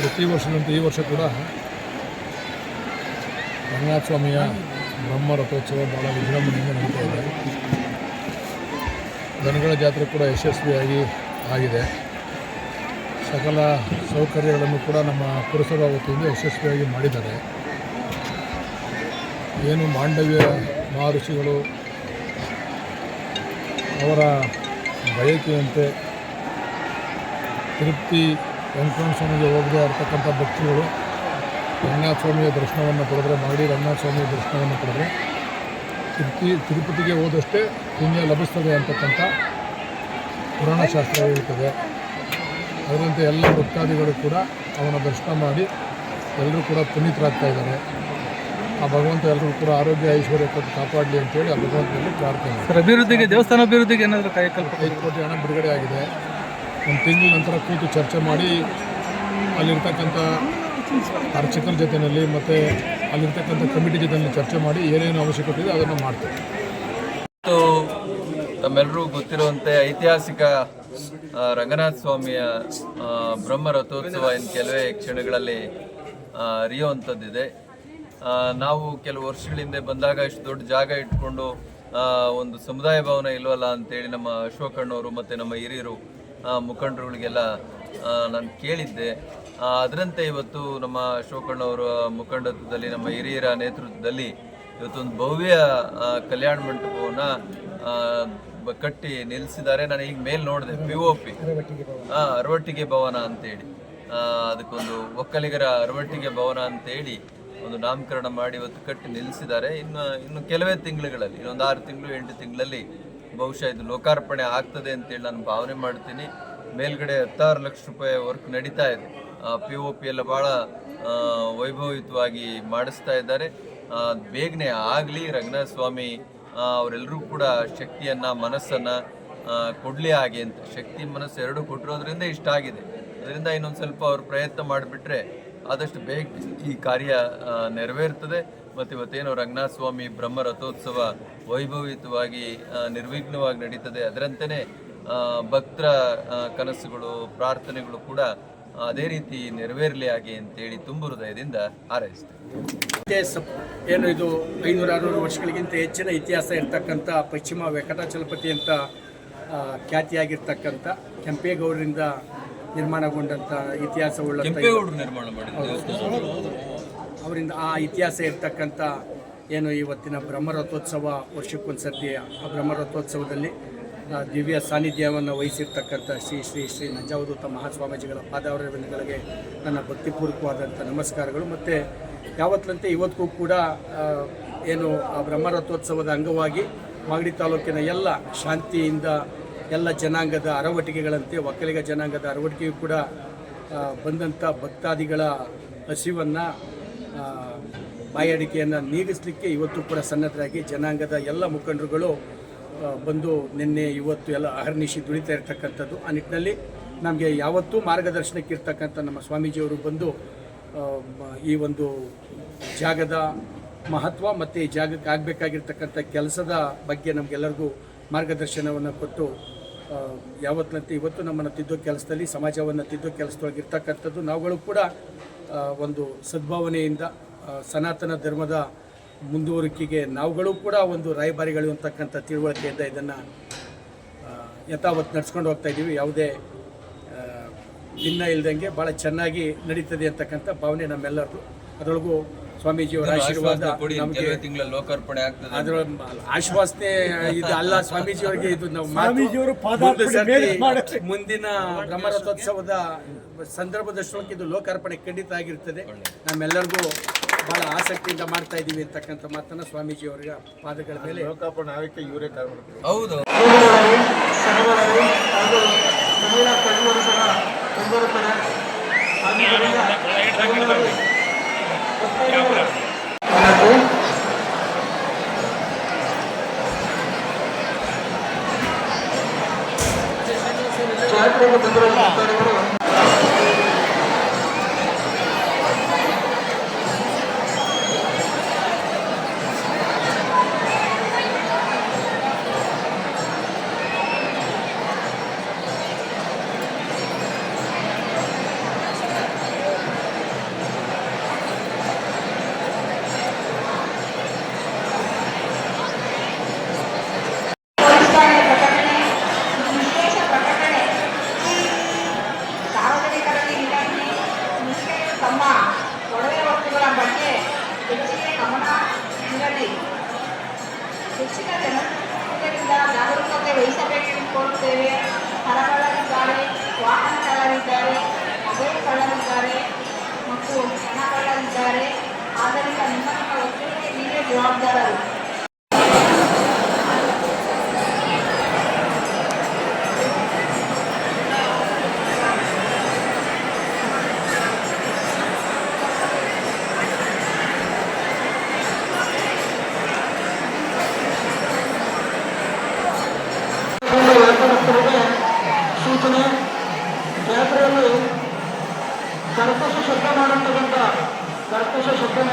ಪ್ರತಿ ವರ್ಷದಂತೆ ಈ ವರ್ಷ ಕೂಡ ರಂಗನಾಥ ಸ್ವಾಮಿಯ ಬ್ರಹ್ಮ ರಥೋತ್ಸವ ಭಾಳ ವಿಜೃಂಭಣೆಯಿಂದ ನಡೀತಾ ಇದೆ. ದನಗಳ ಜಾತ್ರೆ ಕೂಡ ಯಶಸ್ವಿಯಾಗಿ ಆಗಿದೆ. ಸಕಲ ಸೌಕರ್ಯಗಳನ್ನು ಕೂಡ ನಮ್ಮ ಪುರಸಭಾ ವತಿಯಿಂದ ಯಶಸ್ವಿಯಾಗಿ ಮಾಡಿದ್ದಾರೆ. ಏನು ಮಾಂಡವ್ಯ ಮಹರ್ಷಿಗಳು ಅವರ ಬಯಕೆಯಂತೆ ತಿರುಪತಿ ವೆಂಕಟರಮಣ ಸ್ವಾಮಿಗೆ ಹೋಗದೆ ಇರ್ತಕ್ಕಂಥ ಭಕ್ತಿಗಳು ರಂಗನಾಥ ಸ್ವಾಮಿಯ ದರ್ಶನವನ್ನು ಪಡೆದರೆ ಮಾಡಿ ರಂಗನಾಥ ಸ್ವಾಮಿಯ ದರ್ಶನವನ್ನು ಪಡೆದ್ರೆ ತಿರುಪತಿ ತಿರುಪತಿಗೆ ಹೋದಷ್ಟೇ ಪುಣ್ಯ ಲಭಿಸ್ತದೆ ಅಂತಕ್ಕಂಥ ಪುರಾಣ ಶಾಸ್ತ್ರ ಹೇಳ್ತದೆ. ಅದರಂತೆ ಎಲ್ಲ ಭಕ್ತಾದಿಗಳು ಕೂಡ ಅವನ ದರ್ಶನ ಮಾಡಿ ಎಲ್ಲರೂ ಕೂಡ ಪುನೀತರಾಗ್ತಾ ಇದ್ದಾರೆ. ಆ ಭಗವಂತ ಎಲ್ಲರೂ ಕೂಡ ಆರೋಗ್ಯ ಐಶ್ವರ್ಯ ಕೊಟ್ಟು ಕಾಪಾಡಲಿ ಅಂತೇಳಿ ಆ ಭಗವಂತನಲ್ಲಿ ಪ್ರಾರ್ಥನೆ ಸರ್ ಅಭಿವೃದ್ಧಿಗೆ ದೇವಸ್ಥಾನ ಅಭಿವೃದ್ಧಿಗೆ ಏನಾದರೂ ಕಾಯಕಲ್ಪ ಐದು ಕೋಟಿ ಹಣ ಬಿಡುಗಡೆ ಆಗಿದೆ. ಒಂದು ತಿಂಗಳ ನಂತರ ಕೂತು ಚರ್ಚೆ ಮಾಡಿ ಅಲ್ಲಿರ್ತಕ್ಕಂಥ ಅರ್ಚಕರ ಜೊತೆಯಲ್ಲಿ ಮತ್ತು ಅಲ್ಲಿರ್ತಕ್ಕಂಥ ಕಮಿಟಿ ಜೊತೆಯಲ್ಲಿ ಚರ್ಚೆ ಮಾಡಿ ಏನೇನು ಅವಶ್ಯಕತೆ ಇದೆ ಅದನ್ನು ಮಾಡ್ತೇವೆ. ಮತ್ತು ತಮ್ಮೆಲ್ಲರೂ ಗೊತ್ತಿರುವಂತೆ ಐತಿಹಾಸಿಕ ರಂಗನಾಥ ಸ್ವಾಮಿಯ ಬ್ರಹ್ಮ ರಥೋತ್ಸವ ಇನ್ನು ಕೆಲವೇ ಕ್ಷಣಗಳಲ್ಲಿ ಅರಿಯುವಂಥದ್ದಿದೆ ನಾವು ಕೆಲವು ವರ್ಷಗಳ ಹಿಂದೆ ಬಂದಾಗ ಇಷ್ಟು ದೊಡ್ಡ ಜಾಗ ಇಟ್ಕೊಂಡು ಒಂದು ಸಮುದಾಯ ಭವನ ಇಲ್ವಲ್ಲ ಅಂತೇಳಿ ನಮ್ಮ ಅಶೋಕಣ್ಣವರು ಮತ್ತು ನಮ್ಮ ಹಿರಿಯರು ಮುಖಂಡರುಗಳಿಗೆಲ್ಲ ನಾನು ಕೇಳಿದ್ದೆ. ಅದರಂತೆ ಇವತ್ತು ನಮ್ಮ ಶಿವಕಣ್ಣವರ ಮುಖಂಡತ್ವದಲ್ಲಿ, ನಮ್ಮ ಹಿರಿಯರ ನೇತೃತ್ವದಲ್ಲಿ ಇವತ್ತೊಂದು ಭವ್ಯ ಕಲ್ಯಾಣ ಮಂಟಪವನ್ನು ಕಟ್ಟಿ ನಿಲ್ಲಿಸಿದ್ದಾರೆ ನಾನು ಈಗ ಮೇಲೆ ನೋಡಿದೆ ಪಿ ಒ ಪಿ ಅರವಟ್ಟಿಗೆ ಭವನ ಅಂತೇಳಿ. ಅದಕ್ಕೊಂದು ಒಕ್ಕಲಿಗರ ಅರವಟ್ಟಿಗೆ ಭವನ ಅಂತೇಳಿ ಒಂದು ನಾಮಕರಣ ಮಾಡಿ ಇವತ್ತು ಕಟ್ಟಿ ನಿಲ್ಲಿಸಿದ್ದಾರೆ ಇನ್ನು ಇನ್ನು ಕೆಲವೇ ತಿಂಗಳುಗಳಲ್ಲಿ, ಇನ್ನೊಂದು ಆರು ತಿಂಗಳು, ಎಂಟು ತಿಂಗಳಲ್ಲಿ ಬಹುಶಃ ಇದು ಲೋಕಾರ್ಪಣೆ ಆಗ್ತದೆ ಅಂತೇಳಿ ನಾನು ಭಾವನೆ ಮಾಡ್ತೀನಿ. ಮೇಲ್ಗಡೆ ಹತ್ತಾರು ಲಕ್ಷ ರೂಪಾಯಿ ವರ್ಕ್ ನಡೀತಾ ಇದೆ. ಪಿ ಒ ಪಿ ಎಲ್ಲ ಭಾಳ ವೈಭವಯುತವಾಗಿ ಮಾಡಿಸ್ತಾ ಇದ್ದಾರೆ. ಬೇಗನೆ ಆಗಲಿ ರಂಗನಾಥ ಸ್ವಾಮಿ ಅವರೆಲ್ಲರೂ ಕೂಡ ಶಕ್ತಿಯನ್ನು, ಮನಸ್ಸನ್ನು ಕೊಡ್ಲಿ ಹಾಗೆ ಅಂತ. ಶಕ್ತಿ, ಮನಸ್ಸು ಎರಡೂ ಕೊಟ್ಟಿರೋದ್ರಿಂದ ಇಷ್ಟ ಆಗಿದೆ. ಅದರಿಂದ ಇನ್ನೊಂದು ಸ್ವಲ್ಪ ಅವ್ರು ಪ್ರಯತ್ನ ಮಾಡಿಬಿಟ್ರೆ ಆದಷ್ಟು ಬೇಗ ಈ ಕಾರ್ಯ ನೆರವೇರ್ತದೆ. ಮತ್ತು ಇವತ್ತೇನು ರಂಗನಾಥ ಸ್ವಾಮಿ ಬ್ರಹ್ಮ ರಥೋತ್ಸವ ವೈಭವಿತವಾಗಿ ನಿರ್ವಿಘ್ನವಾಗಿ ನಡೀತದೆ. ಅದರಂತೆಯೇ ಭಕ್ತರ ಕನಸುಗಳು, ಪ್ರಾರ್ಥನೆಗಳು ಕೂಡ ಅದೇ ರೀತಿ ನೆರವೇರಲಿ ಆಗಿ ಅಂತೇಳಿ ತುಂಬು ಹೃದಯದಿಂದ ಹಾರೈಸ್ತೇವೆ ಏನು ಇದು ಐನೂರ ಆರುನೂರು ವರ್ಷಗಳಿಗಿಂತ ಹೆಚ್ಚಿನ ಇತಿಹಾಸ ಇರ್ತಕ್ಕಂಥ ಪಶ್ಚಿಮ ವೆಂಕಟಾಚಲಪತಿ ಅಂತ ಖ್ಯಾತಿಯಾಗಿರ್ತಕ್ಕಂಥ ಕೆಂಪೇಗೌಡರಿಂದ ನಿರ್ಮಾಣಗೊಂಡಂಥ ಇತಿಹಾಸವುಳ್ಳ ನಿರ್ಮಾಣ ಮಾಡಿದ್ರು ಅವರಿಂದ ಆ ಇತಿಹಾಸ ಇರ್ತಕ್ಕಂಥ ಏನು ಇವತ್ತಿನ ಬ್ರಹ್ಮರಥೋತ್ಸವ ವರ್ಷಕ್ಕೊಂದ್ಸರ್ತಿ ಆ ಬ್ರಹ್ಮರಥೋತ್ಸವದಲ್ಲಿ ದಿವ್ಯ ಸಾನ್ನಿಧ್ಯವನ್ನು ವಹಿಸಿರ್ತಕ್ಕಂಥ ಶ್ರೀ ಶ್ರೀ ಶ್ರೀ ನಂಜಾವಧೂತ ಮಹಾಸ್ವಾಮೀಜಿಗಳ ಪಾದಾವರವಿಂದಗಳಿಗೆ ನನ್ನ ಭಕ್ತಿಪೂರ್ವಕವಾದಂಥ ನಮಸ್ಕಾರಗಳು. ಮತ್ತು ಯಾವತ್ತಂತೆ ಇವತ್ತಿಗೂ ಕೂಡ ಏನು ಆ ಬ್ರಹ್ಮರಥೋತ್ಸವದ ಅಂಗವಾಗಿ ಮಾಗಡಿ ತಾಲೂಕಿನ ಎಲ್ಲ ಶಾಂತಿಯಿಂದ ಎಲ್ಲ ಜನಾಂಗದ ಅರವಟಿಕೆಗಳಂತೆ ಒಕ್ಕಲಿಗ ಜನಾಂಗದ ಅರವಟಿಕೆಯು ಕೂಡ ಬಂದಂಥ ಭಕ್ತಾದಿಗಳ ಹಸಿವನ್ನು ಬಾಯಾಡಿಕೆಯನ್ನು ನೀಗಿಸಲಿಕ್ಕೆ ಇವತ್ತು ಕೂಡ ಸನ್ನದ್ಧರಾಗಿ ಜನಾಂಗದ ಎಲ್ಲ ಮುಖಂಡರುಗಳು ಬಂದು ನಿನ್ನೆ ಇವತ್ತು ಎಲ್ಲ ಅಹರ್ನಿಶಿ ದುಡಿತಾ ಇರ್ತಕ್ಕಂಥದ್ದು. ಆ ನಿಟ್ಟಿನಲ್ಲಿ ನಮಗೆ ಯಾವತ್ತೂ ಮಾರ್ಗದರ್ಶನಕ್ಕೆ ಇರ್ತಕ್ಕಂಥ ನಮ್ಮ ಸ್ವಾಮೀಜಿಯವರು ಬಂದು ಈ ಒಂದು ಜಾಗದ ಮಹತ್ವ ಮತ್ತು ಈ ಜಾಗಕ್ಕೆ ಆಗಬೇಕಾಗಿರ್ತಕ್ಕಂಥ ಕೆಲಸದ ಬಗ್ಗೆ ನಮಗೆಲ್ಲರಿಗೂ ಮಾರ್ಗದರ್ಶನವನ್ನು ಕೊಟ್ಟು ಆ, ಯಾವತ್ತಂತೆ ಇವತ್ತು ನಮ್ಮನ್ನು ತಿದ್ದೋ ಕೆಲಸದಲ್ಲಿ ಸಮಾಜವನ್ನು ತಿದ್ದೋ ಕೆಲಸದೊಳಗಿರ್ತಕ್ಕಂಥದ್ದು ನಾವುಗಳು ಕೂಡ ಒಂದು ಸದ್ಭಾವನೆಯಿಂದ ಸನಾತನ ಧರ್ಮದ ಮುಂದುವರಿಕೆಗೆ ನಾವುಗಳು ಕೂಡ ಒಂದು ರಾಯಭಾರಿಗಳು ಅಂತಕ್ಕಂಥ ತಿಳುವಳಿಕೆಯಿಂದ ಇದನ್ನು ಯಥಾವತ್ತು ನಡ್ಸ್ಕೊಂಡು ಹೋಗ್ತಾ ಇದ್ದೀವಿ. ಯಾವುದೇ ಭಿನ್ನ ಇಲ್ಲದಂಗೆ ಭಾಳ ಚೆನ್ನಾಗಿ ನಡೀತದೆ ಅಂತಕ್ಕಂಥ ಭಾವನೆ ನಮ್ಮೆಲ್ಲರದು ಅದರೊಳಗೂ ಸ್ವಾಮೀಜಿಯವರ ಆಶೀರ್ವಾದ ನಮಗೆ ತಿಂಗಳ ಲೋಕಾರ್ಪಣೆ ಆಗ್ತದೆ ಆಶ್ವಾಸನೆ ಇದು ಅಲ್ಲ ಸ್ವಾಮೀಜಿ ಅವರಿಗೆ ಇದು ನಾವು ಮಾತು ಮುಂದಿನ ಬ್ರಹ್ಮರಥೋತ್ಸವದ ಸಂದರ್ಭದ ಇದು ಲೋಕಾರ್ಪಣೆ ಖಂಡಿತ ಆಗಿರ್ತದೆ. ನಮ್ಮೆಲ್ಲರಿಗೂ ಬಹಳ ಆಸಕ್ತಿಯಿಂದ ಮಾಡ್ತಾ ಇದ್ದೀವಿ ಅಂತಕ್ಕಂಥ ಮಾತನ್ನ ಸ್ವಾಮೀಜಿಯವರಿಗೆ ಪಾದಗಳ ಮೇಲೆ. ಲೋಕಾರ್ಪಣೆ ಆಗಕ್ಕೆ ಇವರೇ ಕಾರಣ ಹೌದು. 야구를 합니다. 야구? 자, 이렇게 만들어서 따르고 ವಿರುದ್ಧ ಜಾಗರೂಕತೆ ವಹಿಸಬೇಕೆಂದು ಕೋರುತ್ತೇವೆ. ಹಣಗಳಿದ್ದಾರೆ ವಾಹನ ಕಳ್ಳರಿದ್ದಾರೆ ಮೊಬೈಲ್ ಕಳ್ಳರಿದ್ದಾರೆ ಮತ್ತು ಹಣ ಕಳ್ಳರಿದ್ದಾರೆ ಆದ್ದರಿಂದ ನಿಮ್ಮ ನಿಮ್ಮ ಒಟ್ಟಿಗೆ ನೀವೇ ಜವಾಬ್ದಾರರು. Circus ശബ്ദമാകേണ്ടതുണ്ട് circus ശബ്ദമാകേണ്ട